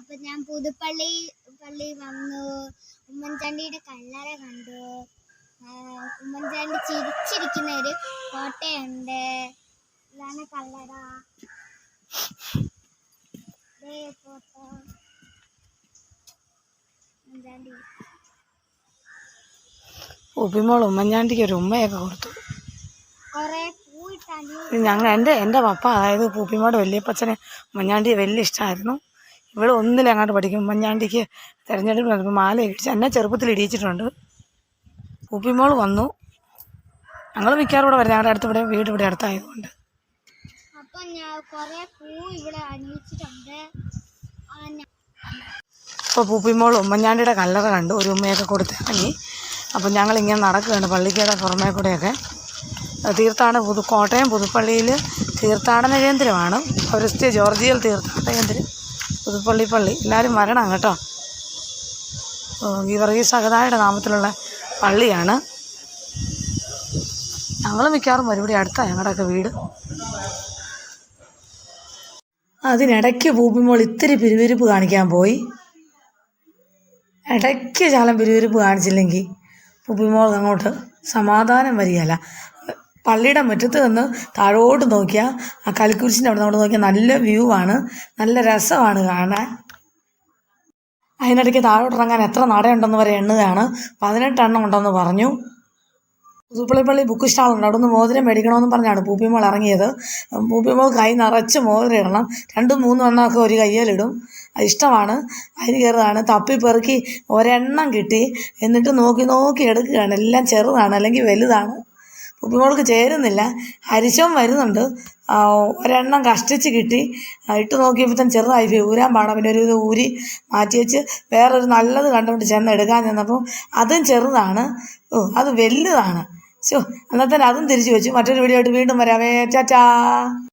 അപ്പൊ ഞാൻ പുതുപ്പള്ളി പള്ളി വന്നു. ഉമ്മൻചാണ്ടിയുടെ കല്ലറ കണ്ടു. ഉമ്മൻചാണ്ടി ചിരിച്ചിരിക്കുന്ന ഒരു കോട്ടയുണ്ട്. ഇതാണ് കല്ലറ. ഉപ്പിമോൾ ഉമ്മൻചാണ്ടിക്ക് ഒരു ഉമ്മയൊക്കെ കൊടുത്തു. ഞങ്ങൾ എന്റെ എന്റെ പപ്പ അതായത് പൂപ്പിമോട് വലിയപ്പച്ചനെ ഉമ്മൻചാണ്ടിയെ വലിയ ഇഷ്ടമായിരുന്നു. ഇവൾ ഒന്നിലെ അങ്ങോട്ട് പഠിക്കും. ഉമ്മൻചാണ്ടിക്ക് തിരഞ്ഞെടുപ്പ് നടന്നപ്പോൾ മാല ഇടിച്ച് എന്നെ ചെറുപ്പത്തിൽ ഇടിയിച്ചിട്ടുണ്ട്. ഉപ്പിമോൾ വന്നു. ഞങ്ങൾ മിക്കവാറും ഇവിടെ വരും ഞങ്ങളുടെ അടുത്ത് ഇവിടെ വീട് ഇവിടെ അടുത്തായതുകൊണ്ട്. അപ്പോൾ ഇവിടെ പൂപ്പിമോൾ ഉമ്മൻചാണ്ടിയുടെ കല്ലറ കണ്ടു. ഒരു ഉമ്മയൊക്കെ കൊടുത്ത് ഇറങ്ങി. അപ്പം ഞങ്ങളിങ്ങനെ നടക്കുകയാണ് പള്ളിക്കയുടെ പുറമേ കൂടെയൊക്കെ. തീർത്ഥാടന പുതു കോട്ടയം പുതുപ്പള്ളിയിൽ തീർത്ഥാടന കേന്ദ്രമാണ്. ഫൊറസ്റ്റ് ജോർജിയൽ തീർത്ഥാടന കേന്ദ്രം. പുതുപ്പള്ളി പള്ളി. എല്ലാവരും വരണം കേട്ടോ. ഗീവർഗീസ് സഹതായുടെ നാമത്തിലുള്ള പള്ളിയാണ്. ഞങ്ങൾ മിക്കവാറും വരും അടുത്താണ് ഞങ്ങളുടെയൊക്കെ വീട്. അതിനിടയ്ക്ക് പൂപ്പിമോൾ ഇത്തിരി പിരിവിരിപ്പ് കാണിക്കാൻ പോയി. ഇടയ്ക്ക് ശാലം പിരിവിരിപ്പ് കാണിച്ചില്ലെങ്കിൽ പൂപ്പിമോൾ അങ്ങോട്ട് സമാധാനം വരികയല്ല. പള്ളിയുടെ മുറ്റത്ത് നിന്ന് താഴോട്ട് നോക്കിയാൽ ആ കലിക്കുരിശിന്റെ അവിടെ നിന്ന് നോക്കിയാൽ നല്ല വ്യൂ ആണ്. നല്ല രസമാണ് കാണാൻ. അതിനിടയ്ക്ക് താഴോട്ട് ഇറങ്ങാൻ എത്ര നടയുണ്ടെന്ന് വരെ എണ്ണുകയാണ്. പതിനെട്ടെണ്ണം ഉണ്ടെന്ന് പറഞ്ഞു. പുതുപ്പള്ളിപ്പള്ളി ബുക്ക് സ്റ്റാളുണ്ട് അവിടെ നിന്ന് മോതിരം മേടിക്കണമെന്ന് പറഞ്ഞാണ് പൂപ്പിമോൾ ഇറങ്ങിയത്. പൂപ്പിമോൾ കൈ നിറച്ച് മോതിരം ഇടണം. രണ്ടും മൂന്നും എണ്ണമൊക്കെ ഒരു കയ്യിലിടും ഇഷ്ടമാണ്. അതിന് കയറുകയാണ് തപ്പി പെറുക്കി ഒരെണ്ണം കിട്ടി. എന്നിട്ട് നോക്കി നോക്കി എടുക്കുകയാണ്. എല്ലാം ചെറുതാണ് അല്ലെങ്കിൽ വലുതാണ്. പൂപ്പിമോൾക്ക് ചേരുന്നില്ല. അരിശവും വരുന്നുണ്ട്. ഒരെണ്ണം കഷ്ടിച്ച് കിട്ടി. ഇട്ട് നോക്കിയപ്പോൾ തന്നെ ചെറുതായി പോയി. ഊരാൻ പാടാം. പിന്നെ ഒരു ഇത് ഊരി മാറ്റി വെച്ച് വേറൊരു നല്ലത് കണ്ടുകൊണ്ട് ചെന്ന് എടുക്കാൻ ചെന്നപ്പോൾ അതും ചെറുതാണ്. ഓ അത് വലുതാണ്. ശോ അന്നത്തേന് അതും തിരിച്ചു വെച്ചു. മറ്റൊരു വീഡിയോ ആയിട്ട് വീണ്ടും വരാവേ ചാച്ചാ